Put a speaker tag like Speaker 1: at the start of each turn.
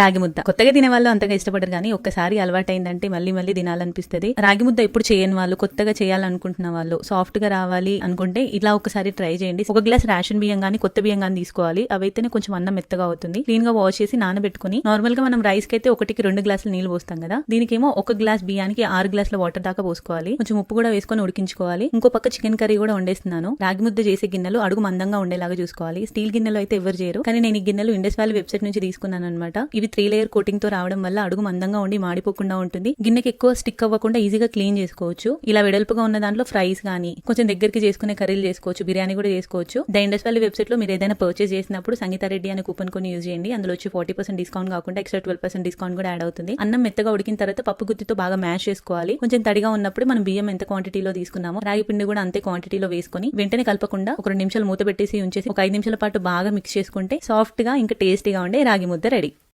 Speaker 1: రాగి ముద్ద. కొత్తగా తినే వాళ్ళు అంతగా ఇష్టపడరు కానీ ఒక్కసారి అలవాటైందంటే మళ్ళీ మళ్ళీ తినాలనిపిస్తుంది. రాగి ముద్ద ఎప్పుడు చేయని వాళ్ళు కొత్తగా చేయాలనుకుంటున్న వాళ్ళు సాఫ్ట్గా రావాలి అనుకుంటే ఇలా ఒకసారి ట్రై చేయండి. ఒక గ్లాస్ రేషన్ బియ్యం కానీ కొత్త బియ్యం కానీ తీసుకోవాలి. అవైతేనే కొంచెం అన్నం మెత్తగా అవుతుంది. క్లీన్గా వాష్ చేసి నానబెట్టుకుని నార్మల్గా మనం రైస్కి అయితే ఒకటికి రెండు గ్లాసులు నీళ్ళు పోస్తాం కదా. దీనికేమో ఒక గ్లాస్ బియ్యానికి ఆరు గ్లాసుల వాటర్ దాకా పోసుకోవాలి. కొంచెం ఉప్పు కూడా వేసుకొని ఉడికించుకోవాలి. ఇంకో పక్క చికెన్ కర్రీ కూడా వండేస్తున్నాను. రాగి ముద్ద చేసే గిన్నెలు అడుగు మందంగా ఉండేలాగా చూసుకోవాలి. స్టీల్ గిన్నెలు అయితే ఎవరు చేయరు. కానీ నేను ఈ గిన్నెలు ఇండస్ వ్యాలీ వెబ్సైట్ నుంచి తీసుకున్నాను అనమాట ఇవి త్రీ లేయర్ కోటింగ్తో రావడం వల్ల అడుగు మందంగా ఉండి మాడిపోకుండా ఉంటుంది. గిన్నెకి ఎక్కువ స్టిక్ అవ్వకుండా ఈజీగా క్లీన్ చేసుకోవచ్చు. ఇలా వెడల్పుగా ఉన్న దాంట్లో ఫ్రైస్ కానీ కొంచెం దగ్గరికి చేసుకునే కర్రీలు చేసుకోవచ్చు బిర్యానీ కూడా చేసుకోవచ్చు. ద ఇండస్ వ్యాలీ వెబ్సైట్లో మీరు ఏదైనా పర్చేస్ చేసినప్పుడు సంగీత రెడ్డి అనే కూపన్ కొని యూజ్ చేయండి. అందులో వచ్చి ఫార్టీ పర్సెంట్ డిస్కౌంట్ కాకుండా ఎక్స్ట్రా ట్వెల్వ్ పర్సెంట్ డిస్కౌంట్ కూడా యాడ్ అవుతుంది. అన్నం మెత్తగా ఉడికిన తర్వాత పప్పు గుత్తితో బాగా మ్యాష్ చేసుకోవాలి. కొంచెం తడిగా ఉన్నప్పుడు మనం బియ్యం ఎంత క్వాంటిటీలో తీసుకున్నామో రాగి పిండి కూడా అంతే క్వాంటిటీలో వేసుకొని వెంటనే కలపకుండా ఒక రెండు నిమిషాలు మూత పెట్టేసి ఉంచేసి ఒక ఐదు నిమిషాల పాటు బాగా మిక్స్ చేసుకుంటే సాఫ్ట్గా ఇంకా టేస్టీగా ఉండే రాగి ముద్ద రెడీ.